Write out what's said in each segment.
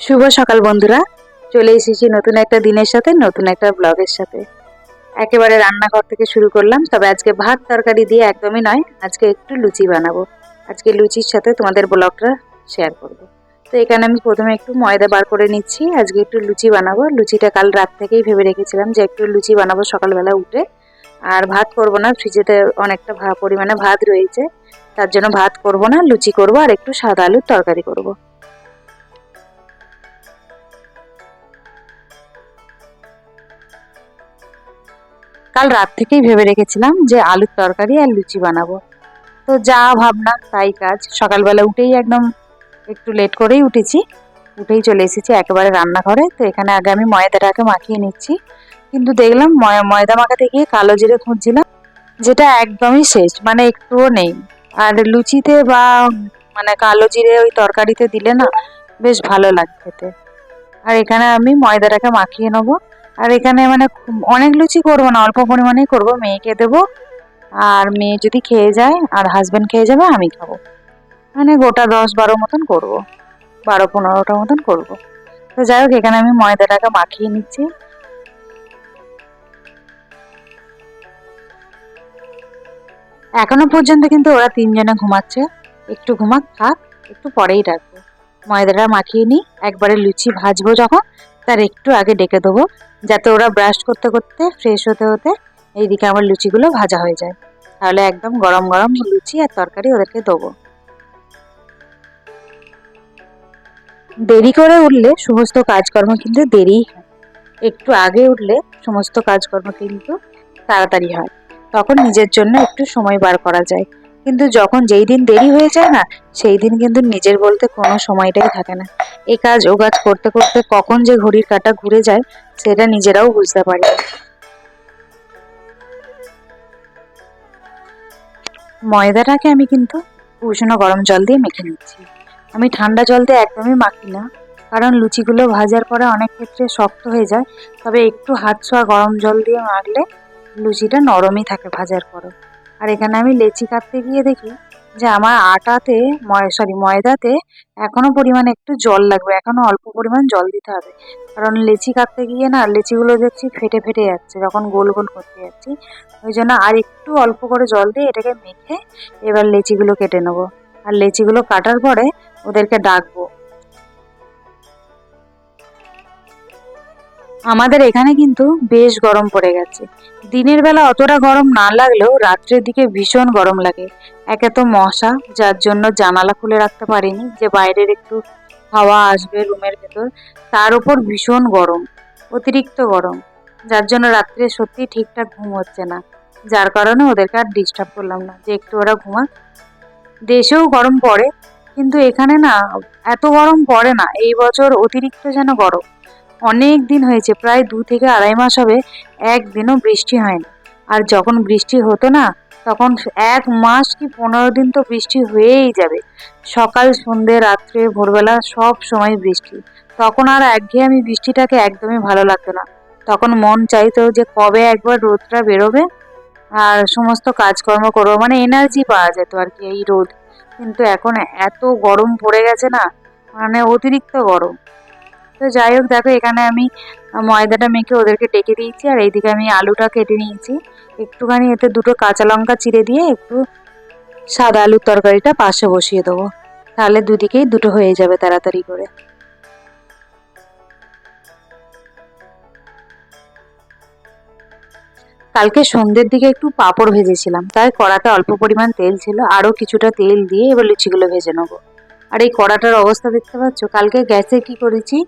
শুভ সকাল বন্ধুরা। চলে এসেছি নতুন একটা দিনের সাথে, নতুন একটা ব্লগের সাথে। একেবারে রান্নাঘর থেকে শুরু করলাম, তবে আজকে ভাত তরকারি দিয়ে একদমই নয়, আজকে একটু লুচি বানাবো। আজকে লুচির সাথে তোমাদের ব্লগটা শেয়ার করব। তো এখানে আমি প্রথমে একটু ময়দা বার করে নিচ্ছি, আজকে একটু লুচি বানাবো। লুচিটা কাল রাত থেকেই ভেবে রেখেছিলাম যে একটু লুচি বানাবো সকালবেলা উঠে। আর ভাত করব না, ফ্রিজেতে অনেকটা ভা- পরিমাণে ভাত রয়েছে, তার জন্য ভাত করব না, লুচি করব, আর একটু সাদা আলুর তরকারি করব। কাল রাত থেকেই ভেবে রেখেছিলাম যে আলুর তরকারি আর লুচি বানাবো। তো যা ভাবনা, তাই কাজ। সকালবেলা উঠেই একদম একটু লেট করেই উঠেছি। উঠেই চলে এসেছি একেবারে রান্নাঘরে। তো এখানে আগে আমি ময়দাটাকে মাখিয়ে নিচ্ছি। কিন্তু দেখলাম ময়- ময়দা মাখাতে গিয়ে কালো জিরে খুঁজছিলাম, যেটা একদমই শেষ মানে একটুও নেই। আর লুচিতে বা মানে কালো জিরে ওই তরকারিতে দিলে না, বেশ ভালো লাগে খেতে। আর এখানে আমি ময়দাটাকে মাখিয়ে নেব। আর এখানে মানে অনেক লুচি করব না, অল্প পরিমাণেই করব। মেয়েকে দেবো, আর মেয়ে যদি খেয়ে যায় আর হাজবেন্ড খেয়ে যাবে, আমি খাব। মানে গোটা দশ বারো মতন করব, বারো পনেরোটা মতন করব। তো যাই হোক, এখানে আমি ময়দাটাকে মাখিয়ে নিচ্ছি। এখনও পর্যন্ত কিন্তু ওরা তিনজনে ঘুমাচ্ছে। একটু ঘুমাক, থাক, একটু পরেই রাখব। ময়দাটা মাখিয়ে নিই, একবারে লুচি ভাজবো যখন তার একটু আগে ডেকে দেবো, যাতে ওরা ব্রাশ করতে করতে ফ্রেশ হতে হতে এইদিকে আমার লুচিগুলো ভাজা হয়ে যায়। তাহলে একদম গরম গরম লুচি আর তরকারি ওদেরকে দেবো। দেরি করে উঠলে সমস্ত কাজকর্ম কিন্তু দেরিই হয়। একটু আগে উঠলে সমস্ত কাজকর্ম কিন্তু তাড়াতাড়ি হয়। তখন নিজের জন্য একটু সময় বার করা যায়। কিন্তু যখন যেই দিন দেরি হয়ে যায় না, সেই দিন কিন্তু নিজের বলতে কোনো সময়টাই থাকে না। এ কাজ ও কাজ করতে করতে কখন যে ঘড়ির কাটা ঘুরে যায়, সেটা নিজেরাও বুঝতে পারি। ময়দাটাকে আমি কিন্তু উষ্ণ গরম জল দিয়ে মেখে নিচ্ছি। আমি ঠান্ডা জল দিয়ে একদমই মাখি না, কারণ লুচিগুলো ভাজার পরে অনেক ক্ষেত্রে শক্ত হয়ে যায়। তবে একটু হাত ছোঁয়া গরম জল দিয়ে মাখলে লুচিটা নরমই থাকে ভাজার পরে। আর এখানে আমি লেচি কাটতে গিয়ে দেখি যে আমার আটাতে সরি ময়দাতে এখনও পরিমাণে একটু জল লাগবে, এখনও অল্প পরিমাণ জল দিতে হবে। কারণ লেচি কাটতে গিয়ে না লেচিগুলো দেখছি ফেটে ফেটে যাচ্ছে, যখন গোল গোল করতে যাচ্ছি। ওই জন্য আর একটু অল্প করে জল দিয়ে এটাকে মেখে এবার লেচিগুলো কেটে নেব। আর লেচিগুলো কাটার পরে ওদেরকে ডাকবো। আমাদের এখানে কিন্তু বেশ গরম পড়ে গেছে। দিনের বেলা অতটা গরম না লাগলেও রাত্রের দিকে ভীষণ গরম লাগে। একে তো মশা, যার জন্য জানালা খুলে রাখতে পারিনি যে বাইরের একটু হাওয়া আসবে রুমের ভেতর, তার উপর ভীষণ গরম, অতিরিক্ত গরম, যার জন্য রাত্রে সত্যি ঠিকঠাক ঘুম হচ্ছে না। যার কারণে ওদেরকে আর ডিস্টার্ব করলাম না যে একটু ওরা ঘুমাক। দেশেও গরম পড়ে, কিন্তু এখানে না, এত গরম পড়ে না, এই বছর অতিরিক্ত যেন গরম। অনেক দিন হয়েছে, প্রায় দু থেকে আড়াই মাস হবে একদিনও বৃষ্টি হয়নি। আর যখন বৃষ্টি হতো না, তখন এক মাস কি পনেরো দিন তো বৃষ্টি হয়েই যাবে। সকাল, সন্ধে, রাত্রে, ভোরবেলা সব সময় বৃষ্টি। তখন আর একঘেয়ে আমি বৃষ্টিটাকে একদমই ভালো লাগতো না। তখন মন চাইতো যে কবে একবার রোদটা বেরোবে আর সমস্ত কাজকর্ম করব। মানে এনার্জি পাওয়া যেত আর কি এই রোদ। কিন্তু এখন এত গরম পড়ে গেছে না মানে অতিরিক্ত গরম। তো যাই হোক, দেখো, এখানে আমি ময়দাটা মেখে ওদেরকে ডেকে দিয়েছি, আর এইদিকে আমি আলুটা কেটে নিয়েছি। একটুখানি এতে দুটো কাঁচা লঙ্কা চিড়ে দিয়ে একটু সাদা আলুর তরকারিটা পাশে বসিয়ে দেবো। তাহলে দুদিকেই দুটো হয়ে যাবে তাড়াতাড়ি করে। কালকে সন্ধ্যের দিকে একটু পাঁপড় ভেজেছিলাম, তাই কড়াতে অল্প পরিমাণ তেল ছিল আরও কিছুটা তেল দিয়ে এবার লুচিগুলো ভেজে নেব। আর এই কড়াটার অবস্থা দেখতে পাচ্ছ, কালকে গ্যাসে কি করেছি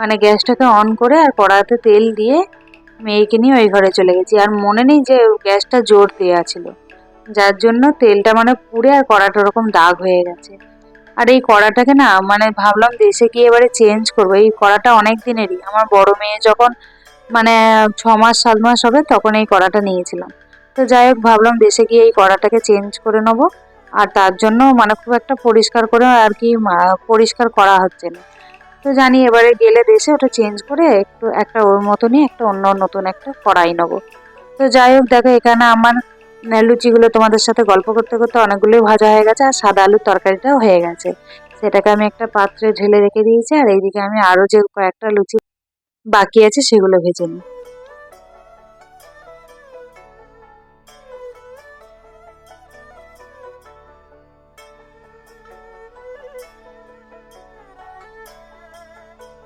মানে গ্যাসটাকে অন করে আর কড়াতে তেল দিয়ে মেয়েকে নিয়ে ওই ঘরে চলে গেছি। আর মনে নেই যে গ্যাসটা জোর দেওয়া ছিল। যার জন্য তেলটা মানে পুড়ে আর কড়াটা ওরকম দাগ হয়ে গেছে। আর এই কড়াটাকে না মানে ভাবলাম দেশে গিয়ে এবারে চেঞ্জ করব। এই কড়াটা অনেক দিনেরই। আমার বড় মেয়ে যখন মানে ছ মাস, সাত মাস হবে তখন এই কড়াটা নিয়েছিলাম। তো যাই হোক, ভাবলাম দেশে গিয়ে এই কড়াটাকে চেঞ্জ করে নেব। আর তার জন্য মানে খুব একটা পরিষ্কার করে আর কি পরিষ্কার করা হচ্ছে না। তো জানি এবারে গেলে দেশে ওটা চেঞ্জ করে একটু একটা ওর মতনই একটা অন্য নতুন একটা কড়াই নেব। তো যাই হোক, দেখো এখানে আমার লুচিগুলো তোমাদের সাথে গল্প করতে করতে অনেকগুলোই ভাজা হয়ে গেছে আর সাদা আলুর তরকারিটাও হয়ে গেছে। সেটাকে আমি একটা পাত্রে ঢেলে রেখে দিয়েছি আর এইদিকে আমি আরও যে কয়েকটা লুচি বাকি আছে সেগুলো ভেজে নিই।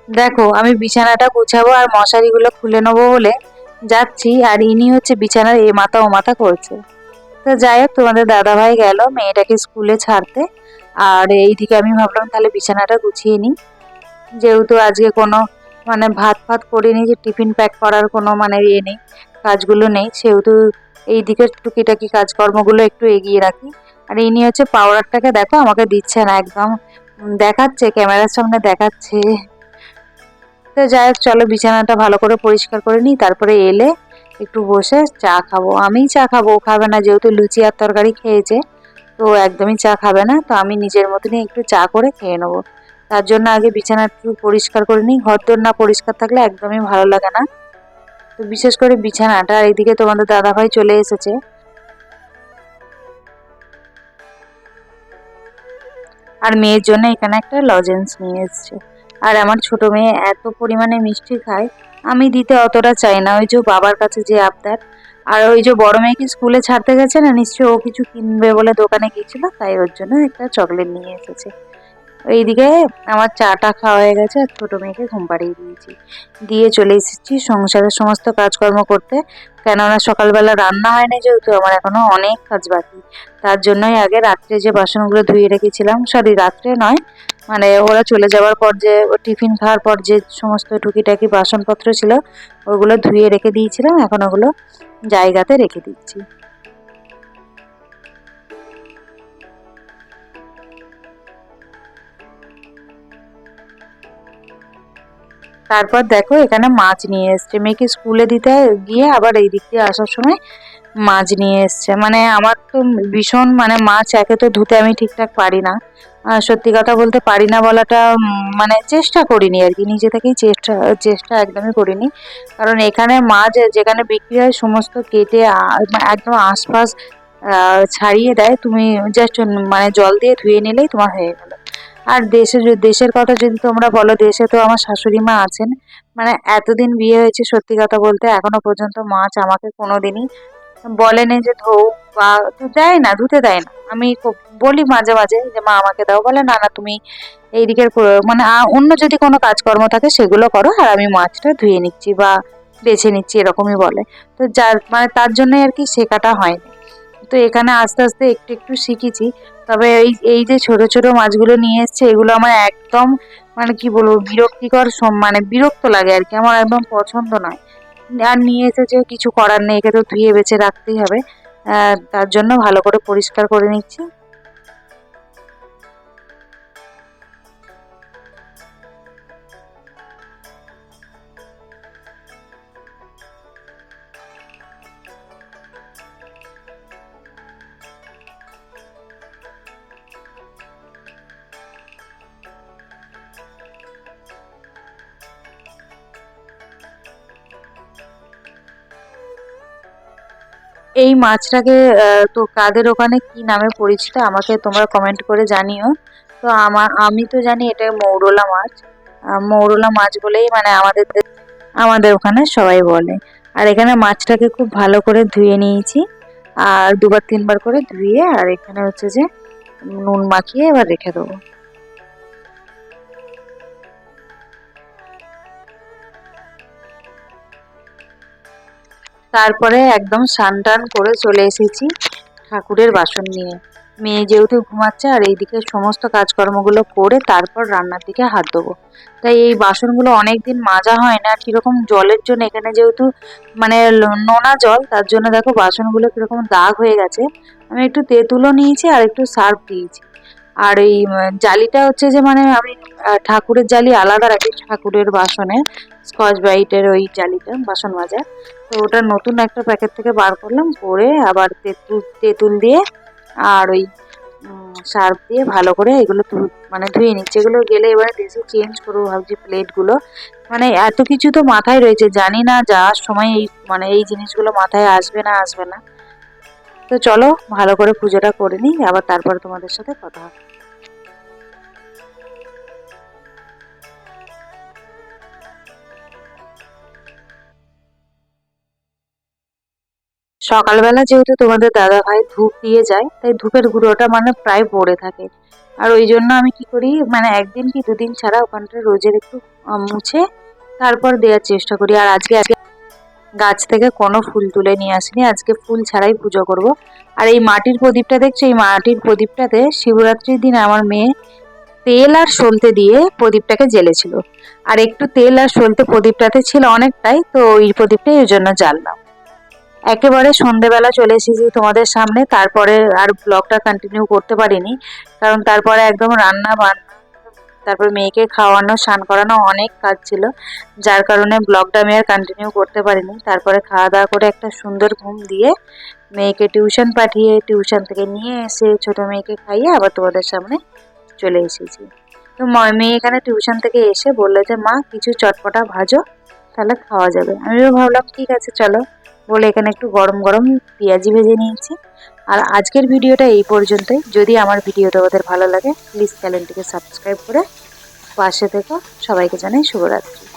দেখো, আমি বিছানাটা গুছাবো আর মশারিগুলো খুলে নেব বলে যাচ্ছি, আর ইনি হচ্ছে বিছানার এ মাথা ও মাথা করছে। তো যাই হোক, তোমাদের দাদাভাই গেল মেয়েটাকে স্কুলে ছাড়তে, আর এইদিকে আমি ভাবলাম তাহলে বিছানাটা গুছিয়ে নিই। যেহেতু আজকে কোনো মানে ভাত ফাত করিনি, যে টিফিন প্যাক করার কোনো মানে ইয়ে নেই, কাজগুলো নেই, সেহেতু এই দিকের টুকিটাকি কাজকর্মগুলো একটু এগিয়ে রাখি। আর ইনি হচ্ছে পাউডারটাকে দেখো আমাকে দিচ্ছে না, একদম দেখাচ্ছে, ক্যামেরার সামনে দেখাচ্ছে। তো যাই হোক, চলো বিছানাটা ভালো করে পরিষ্কার করে নিই, তারপরে এলে একটু বসে চা খাব। আমিই চা খাব, ও খাবে না, যেহেতু লুচি আর তরকারি খেয়েছে, তো একদমই চা খাবে না, তো আমি নিজের মতনই একটু চা করে খেয়ে নেব। তার জন্য আগে বিছানা একটু পরিষ্কার করে নিই ঘরদোর না পরিষ্কার থাকলে একদমই ভালো লাগে না। তো বিশেষ করে বিছানাটা এইদিকে তোমাদের দাদাভাই চলে এসেছে। আর মেয়ের জন্য এখানে একটা লজেন্স নিয়ে এসেছে। আর আমার ছোট মেয়ে এত পরিমাণে মিষ্টি খায়, আমি দিতে অতটা চাই না। ওই যে বাবার কাছে যে আবদার, আর ওই যে বড় মেয়েকে স্কুলে ছাড়তে গেছে না, নিশ্চয়ই ও কিছু কিনবে বলে দোকানে গিয়েছিল, তাই ওর জন্য একটা চকলেট নিয়ে এসেছে। এইদিকে আমার চাটা খাওয়া হয়ে গেছে আর ছোটো মেয়েকে ঘুম পাড়িয়ে দিয়েছি। দিয়ে চলে এসেছি সংসারের সমস্ত কাজকর্ম করতে। কেননা সকালবেলা রান্না হয়নি যেহেতু, আমার এখনও অনেক কাজ বাকি। তার জন্যই আগে রাত্রে যে বাসনগুলো ধুয়ে রেখেছিলাম, সরি রাত্রে নয় মানে ওরা চলে যাওয়ার পর যে, টিফিন খাওয়ার পর যে সমস্ত টুকিটাকি বাসনপত্র ছিল, ওগুলো ধুয়ে রেখে দিয়েছিলাম, এখন ওগুলো জায়গাতে রেখে দিচ্ছি। তারপর দেখো, এখানে মাছ নিয়ে এসছে। মেয়েকে স্কুলে দিতে গিয়ে আবার এই দিক দিয়ে আসার সময় মাছ নিয়ে এসছে। মানে আমার তো ভীষণ মানে মাছ একে তো ধুতে আমি ঠিকঠাক পারি না। সত্যি কথা বলতে পারি না বলাটা মানে চেষ্টা করিনি আর কি। নিজে থেকেই চেষ্টা চেষ্টা একদমই করিনি। কারণ এখানে মাছ যেখানে বিক্রি হয়, সমস্ত কেটে মানে একদম আশপাশ ছাড়িয়ে দেয়। তুমি জাস্ট মানে জল দিয়ে ধুয়ে নিলেই তোমার হয়ে গেল। আর দেশে দেশের কথা যদি তোমরা বলো, দেশে তো আমার শাশুড়ি মা আছেন। মানে এতদিন বিয়ে হয়েছে সত্যি কথা বলতে, এখনও পর্যন্ত মাছ আমাকে কোনোদিনই বলেনি যে ধৌ বা দেয় না, ধুতে দেয় না। আমি বলি মাঝে মাঝে যে, মা, আমাকে দাও। বলে, না না, তুমি এই দিকের মানে অন্য যদি কোনো কাজকর্ম থাকে সেগুলো করো, আর আমি মাছটা ধুয়ে নিচ্ছি বা বেছে নিচ্ছি, এরকমই বলে। তো যার মানে তার জন্যই আর কি শেখাটা হয়নি। তো এখানে আস্তে আস্তে একটু একটু শিখেছি। তবে এই এই যে ছোট ছোট মাছগুলো নিয়ে এসছে, এগুলো আমার একদম মানে কি বলব, বিরক্তিকর মানে বিরক্ত লাগে আর কি। আমার একদম পছন্দ নয়। আর নিয়ে এসেছে, কিছু করার নেই, একে তো ধুয়ে বেছে রাখতেই হবে। তার জন্য ভালো করে পরিষ্কার করে নিচ্ছি। এই মাছটাকে তো কাদের ওখানে কি নামে পরিচিত আমাকে তোমরা কমেন্ট করে জানিও। তো আমার আমি তো জানি এটা মৌরলা মাছ। মৌরলা মাছ বলেই মানে আমাদের আমাদের ওখানে সবাই বলে। আর এখানে মাছটাকে খুব ভালো করে ধুয়ে নিয়েছি। আর দুবার তিনবার করে ধুয়ে, আর এখানে হচ্ছে যে নুন মাখিয়ে এবার রেখে দেবো। তারপরে একদম স্নান টান করে চলে এসেছি ঠাকুরের বাসন নিয়ে। মেয়ে যেহেতু ঘুমাচ্ছে আর এইদিকে সমস্ত কাজকর্মগুলো করে তারপর রান্নার দিকে হাত দেবো। তাই এই বাসনগুলো অনেক দিন মাজা হয় না, কীরকম জলের জন্য এখানে যেহেতু মানে নোনা জল, তার জন্য দেখো বাসনগুলো কীরকম দাগ হয়ে গেছে। আমি একটু তেঁতুলও নিয়েছি আর একটু সার্ফ দিয়েছি। আর এই জালিটা হচ্ছে যে মানে আমি ঠাকুরের জালি আলাদা রাখি, ঠাকুরের বাসনে, স্কচ ব্রাইটের ওই জালিটা, বাসন মাজা। তো ওটা নতুন একটা প্যাকেট থেকে বার করলাম, করে আবার তেঁতুল তেঁতুল দিয়ে আর ওই সার্ফ দিয়ে ভালো করে এগুলো মানে ধুয়ে নিচ্ছি। এগুলো গেলে এবারে দেশে চেঞ্জ করব ভাবছি প্লেটগুলো। মানে এত কিছু তো মাথায় রয়েছে, জানি না যাওয়ার সময় এই মানে এই জিনিসগুলো মাথায় আসবে না আসবে না। তো চলো, ভালো করে পুজোটা করে নিই, আবার তারপর তোমাদের সাথে কথা হবে। সকালবেলা যেহেতু তোমাদের দাদা ভাই ধূপ দিয়ে যায়, তাই ধূপের গুঁড়োটা মানে প্রায় পড়ে থাকে। আর ওই জন্য আমি কি করি মানে একদিন কি দুদিন ছাড়া ওখানটা রোজের একটু মুছে তারপর দেওয়ার চেষ্টা করি। আর আজকে আজকে গাছ থেকে কোনো ফুল তুলে নিয়ে আসিনি। আজকে ফুল ছাড়াই পুজো করব। আর এই মাটির প্রদীপটা দেখছ? এই মাটির প্রদীপটাতে শিবরাত্রির দিন আমার মেয়ে তেল আর সলতে দিয়ে প্রদীপটাকে জ্বেলেছিল। আর একটু তেল আর সলতে প্রদীপটাতে ছিল অনেকটাই, তো ওই প্রদীপটাই ওই জন্য জ্বাললাম। একেবারে সন্ধেবেলা চলে এসেছি তোমাদের সামনে, তারপরে আর ব্লগটা কন্টিনিউ করতে পারিনি, কারণ তারপরে একদম রান্না তারপর মেয়েকে খাওয়ানো, স্নান করানো অনেক কাজ ছিল। যার কারণে ব্লগটা আমি আর কন্টিনিউ করতে পারিনি। তারপরে খাওয়া দাওয়া করে একটা সুন্দর ঘুম দিয়ে মেয়েকে টিউশন পাঠিয়ে টিউশন থেকে নিয়ে এসে ছোট মেয়েকে খাইয়ে আবার তোমাদের সামনে চলে এসেছি। তো মেয়ে এখানে টিউশন থেকে এসে বলল যে, মা, কিছু চটপটা ভাজো, তাহলে খাওয়া যাবে। আমিও ভাবলাম, ঠিক আছে, চলো। বলে এখানে একটু গরম গরম পেঁয়াজি ভেজে নিয়েছি। আর আজকের ভিডিওটা এই পর্যন্তই। যদি আমার ভিডিও তোমাদের ভালো লাগে প্লিজ চ্যানেলটিকে সাবস্ক্রাইব করে পাশে থেকো। সবাইকে জানাই শুভরাত্রি।